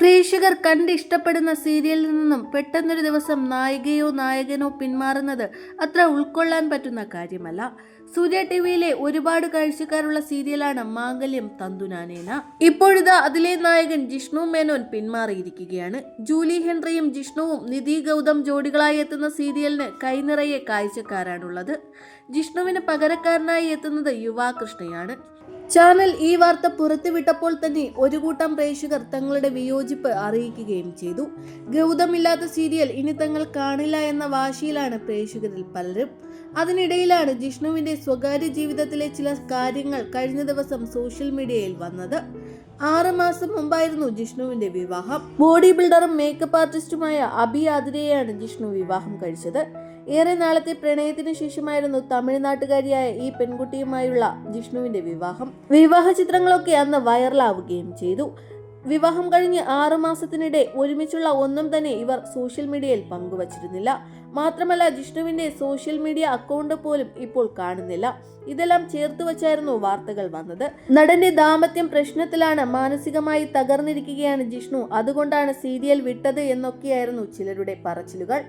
പ്രേക്ഷകർ കണ്ട് ഇഷ്ടപ്പെടുന്ന സീരിയലിൽ നിന്നും പെട്ടെന്നൊരു ദിവസം നായികയോ നായകനോ പിന്മാറുന്നത് അത്ര ഉൾക്കൊള്ളാൻ പറ്റുന്ന കാര്യമല്ല. സൂര്യ ടി വിയിലെ ഒരുപാട് കാഴ്ചക്കാരുള്ള സീരിയലാണ് മാംഗല്യം തന്തുനാനേന. ഇപ്പോഴിതാ അതിലെ നായകൻ ജിഷ്ണു മേനോൻ പിന്മാറിയിരിക്കുകയാണ്. ജൂലി ഹെൻറിയും ജിഷ്ണുവും നിധി ഗൗതം ജോഡികളായി എത്തുന്ന സീരിയലിന് കൈനിറയെ കാഴ്ചക്കാരാണുള്ളത്. ജിഷ്ണുവിന് പകരക്കാരനായി എത്തുന്നത് യുവാകൃഷ്ണയാണ് ചാനൽ ഈ വാർത്ത പുറത്തുവിട്ടപ്പോൾ തന്നെ ഒരു കൂട്ടം പ്രേക്ഷകർ തങ്ങളുടെ വിയോജിപ്പ് അറിയിക്കുകയും ചെയ്തു. ഗൗതമില്ലാത്ത സീരിയൽ ഇനി തങ്ങൾ കാണില്ല എന്ന വാശിയിലാണ് പ്രേക്ഷകരിൽ പലരും. അതിനിടയിലാണ് ജിഷ്ണുവിന്റെ സ്വകാര്യ ജീവിതത്തിലെ ചില കാര്യങ്ങൾ കഴിഞ്ഞ ദിവസം സോഷ്യൽ മീഡിയയിൽ വന്നത്. ആറ് മാസം മുമ്പായിരുന്നു ജിഷ്ണുവിന്റെ വിവാഹം. ബോഡി ബിൽഡറും മേക്കപ്പ് ആർട്ടിസ്റ്റുമായ അബി ആതിരയെയാണ് ജിഷ്ണു വിവാഹം കഴിച്ചത്. ഏറെ നാളത്തെ പ്രണയത്തിന് ശേഷമായിരുന്നു തമിഴ്നാട്ടുകാരിയായ ഈ പെൺകുട്ടിയുമായുള്ള ജിഷ്ണുവിന്റെ വിവാഹം. വിവാഹ ചിത്രങ്ങളൊക്കെ അന്ന് വൈറലാവുകയും ചെയ്തു. വിവാഹം കഴിഞ്ഞ് ആറു മാസത്തിനിടെ ഒരുമിച്ചുള്ള ഒന്നും തന്നെ ഇവർ സോഷ്യൽ മീഡിയയിൽ പങ്കുവച്ചിരുന്നില്ല. മാത്രമല്ല ജിഷ്ണുവിന്റെ സോഷ്യൽ മീഡിയ അക്കൗണ്ട് പോലും ഇപ്പോൾ കാണുന്നില്ല. ഇതെല്ലാം ചേർത്ത് വച്ചായിരുന്നു വാർത്തകൾ വന്നത്. നടന്റെ ദാമ്പത്യം പ്രശ്നത്തിലാണ് മാനസികമായി തകർന്നിരിക്കുകയാണ് ജിഷ്ണു. അതുകൊണ്ടാണ് സീരിയൽ വിട്ടത് എന്നൊക്കെയായിരുന്നു ചിലരുടെ പറച്ചിലുകൾ.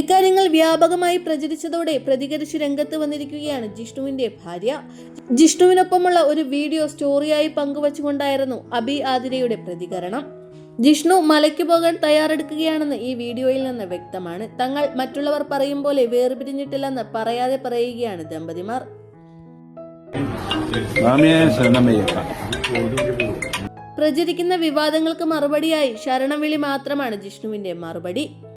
ഇക്കാര്യങ്ങൾ വ്യാപകമായി പ്രചരിച്ചതോടെ പ്രതികരിച്ച് രംഗത്ത് വന്നിരിക്കുകയാണ് ജിഷ്ണുവിന്റെ ഭാര്യ. ജിഷ്ണുവിനൊപ്പമുള്ള ഒരു വീഡിയോ സ്റ്റോറിയായി പങ്കുവച്ചുകൊണ്ടായിരുന്നു അബി ആതിരയുടെ പ്രതികരണം. ജിഷ്ണു മലയ്ക്ക് പോകാൻ തയ്യാറെടുക്കുകയാണെന്ന് ഈ വീഡിയോയിൽ നിന്ന് വ്യക്തമാണ്. തങ്ങൾ മറ്റുള്ളവർ പറയും പോലെ വേർപിരിഞ്ഞിട്ടില്ലെന്ന് പറയാതെ പറയുകയാണ് ദമ്പതിമാർ. പ്രചരിക്കുന്ന വിവാദങ്ങൾക്ക് മറുപടിയായി ശരണവിളി മാത്രമാണ് ജിഷ്ണുവിന്റെ മറുപടി.